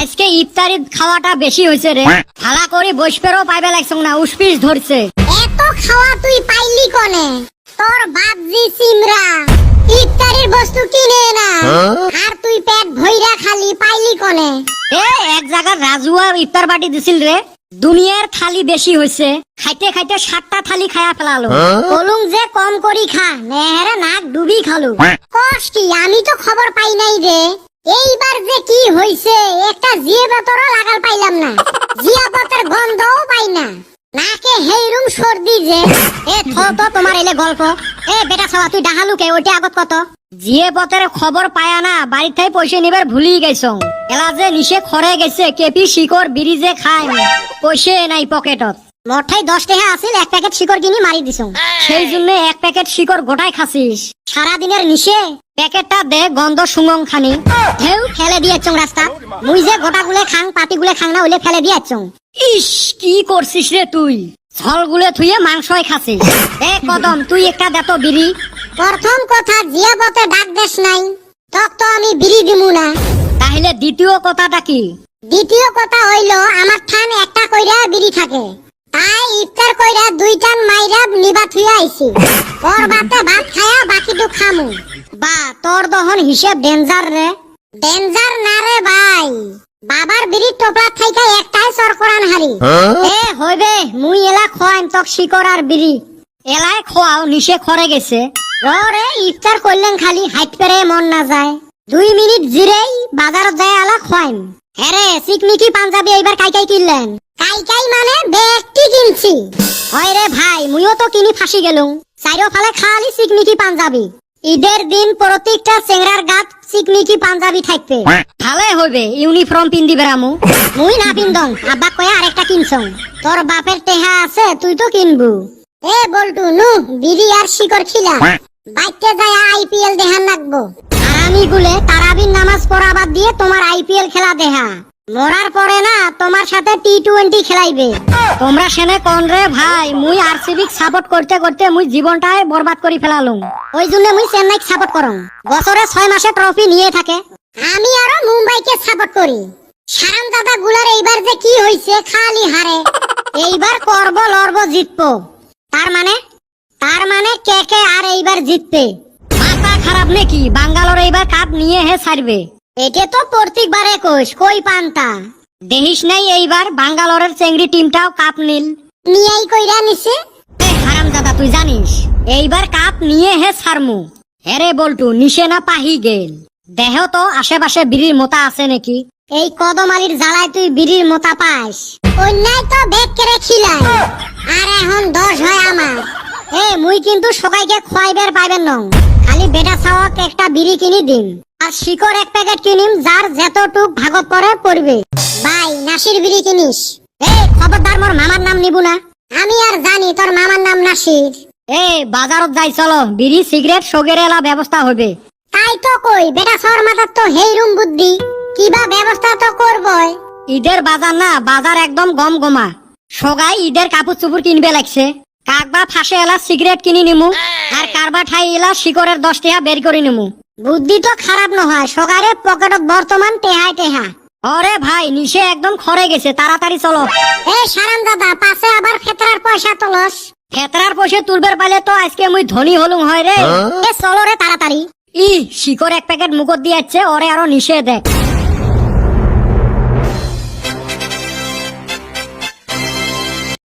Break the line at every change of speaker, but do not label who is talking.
আজকে ইফতারি খাওয়াটা বেশি হয়েছে রে। ভালা করে বসপেরও পাইবে লাগছ না উসপিস ধরছে।
এত খাওয়া তুই পাইলি কনে? তোর বাপ জি সিমরা। ইফতারির বস্তু কিনে না। আর তুই পেট ভইরা খালি পাইলি কনে?
এ এক জায়গার রাজুয়া ইফতার বাটি দিছিল রে। দুনিয়ার থালি বেশি হয়েছে। খাইতে খাইতে সাতটা থালি খায়া ফেলালো।
বলুন যে কম করি খা নেহারে নাক ডুবি খালো। কষ্ট কি আমি তো খবর পাই নাই রে। যে কি হইছে? একটা জিয়ে বতরও লাগাল পাইলাম না। জিয়া বতের গন্ধও পাই না। নাকে হেইরুম সর্দি যে।
এ, থ তো তোমার এলে গল্প। এ, বেটা সবা তুই ডাহালুকে, ওইটা আগত কত? জিয়ে পথের খবর পায়া না বাড়ির থেকে পয়সা নিবার ভুলি গেছ। এলা যে নিশে খরে গেছে, কেপি শিকর বিড়ি যে খায় পয়সা নাই পকেটত। মঠাই দশ টাকা আছিল এক প্যাকেট শিকর কিনি মারি দিছ সেই জন্য এক প্যাকেট শিকর গোটাই খাসিস। সারাদিনের নিশে প্যাকেটটা দে গন্ধ সুঙ্গং খানি। ঢেউ ফেলে দিয়েছ রাস্তা। মুই যে গোটা গুলে খাং পাতি গুলে খাং না ওইলে ফেলে দিয়েছ ইস কি করছিস রে তুই? ছল গুলে থুয়ে মাংসই খাসিস। এ কদম তুই একটা দেতো বিড়ি।
প্রথম কথা জিয়া বতে ডাক দেশ নাই। তক তো আমি বিড়ি দিমু না।
তাহলে দ্বিতীয় কথাটা কি?
দ্বিতীয় কথা হইল আমার ঠান একটা কইরা বিড়ি থাকে। তাই ইফতার কইরা দুইটান মাইরা নিবা থুইয়া আইছি। ওর বাতে ভাত খায়া বাকিটু খামু।
বা তোর দহন হিসেব ডেঞ্জার রে।
ডেঞ্জার না রে ভাই। বাবার বিড়ি টোপলা থাইকা একটাই সর করান হারি
এ হইবে মুই এলা খোয়াইম তক শিকর আর বিড়ি। এলাই খোয়াও নিশে খরে গেছে। র রে ইফতার করলেন খালি হাইট পেরে মন না যায় দুই মিনিট জিরেই বাজারত যায় আলা খোয়াইম। হ্যারে চিকমিকি পাঞ্জাবি এইবার কাই কাই কিনলেন?
কাই কাই মানে বেগটি কিনছি।
হয় রে ভাই মুইও তো কিনি ফাঁসি গেলুম। চাইরো ফালে খালি চিকমিকি পাঞ্জাবি। ঈদের দিন প্রত্যেকটা চেংরার গাত চিকমিকি পাঞ্জাবি থাকবে। ভালে হইবে ইউনিফর্ম পিন্দি বেড়ামু। মুই না পিন্দং আব্বা কয়ে আরেকটা কিনছং। তোর বাপের টেহা আছে তুই তো কিনবু।
এ বলটু নু বিড়ি আর শিকর খিলা। বাইতে যায় আইপিএল দেখান লাগবো।
গুলে তারাবির নামাজ পড়া বাদ দিয়ে তোমার আইপিএল খেলা দেহা। মরার পরে না তোমার সাথে টি টোয়েন্টি খেলাইবে। তোমরা সেনে কোন রে ভাই, মুই আরসিবিক সাপোর্ট করতে করতে মুই জীবনটাই বরবাদ করে ফেলালুম। ওই জন্য মুই চেন্নাইক সাপোর্ট করং। বছরে ছয় মাসে ট্রফি নিয়ে থাকে।
আমি আরও মুম্বাইকে সাপোর্ট করি। সারাম দাদা গুলার এইবার যে কি হইছে খালি হারে।
এইবার করব লড়ব জিতবো। তার মানে তার মানে কে কে আর এইবার জিতবে? খারাপ নাকি? বাঙ্গালোর এইবার কাপ নিয়ে হে ছাড়বে। এটা তো প্রত্যেকবারে কোষ কই পান্তা? দেখিস নাই এইবার বাঙ্গালোরের চেংড়ি টিমটাও কাপ নিল।
নিয়াই কইরা নিছে।
হারাম দাদা তুই জানিস এইবার কাপ নিয়ে হে ছাড়মু। হেরে বলটু নিশে না পাহি গেল। দেহ তো আশেপাশে বিড়ির মোতা আছে নাকি? এই কদমালির জ্বালায় তুই বিড়ির মোতা পাস।
অন্যায় তো বেগ কেড়ে খিলাই আর এখন দশ হয় আমার।
এ মুই কিন্তু সবাইকে খোয়াইবার পাইবেন নং। খালি বেটা ছাওয়াক একটা বিড়ি কিনি দিম। আর শিকড় এক প্যাকেট কিনিম যার যতটুক ভাগত পরে পড়বে।
ভাই নাসির বিড়ি কিনিস।
এ খবরদার মোর মামার নাম নিবু না।
আমি আর জানি তোর মামার নাম নাসির।
এ বাজারত যাই চলো। বিড়ি সিগারেট সগের এলা ব্যবস্থা হবে।
তাই তো কই বেটা সর মাথার তো হেইরুম বুদ্ধি। কিবা ব্যবস্থা তো করবই।
ঈদের বাজার না বাজার একদম গম গমা সগাই ঈদের কাপড় চুপুর কিনবে লাগছে। কাকবা ফাঁসে এলা সিগারেট কিনি নিমু আর কারবা ঠাই এলা শিকরের দশ টেহা বের করে নিমু। বুদ্ধি তো খারাপ নহয় সগারে পকেটত বর্তমান টেহাই টেহা। অরে ভাই নিশে একদম খরে গেছে তাড়াতাড়ি চলো।
এ সারাম দাদা পাশে আবার ফেতরার পয়সা তোলস।
ফেতরার পয়সা তুলবার পাইলে তো আজকে মুই ধনী হলুম হয় রে। এ চলো রে তাড়াতাড়ি। ই শিকর এক প্যাকেট মুখত দিয়াচ্ছে ওরে আরও নিষে দেখ।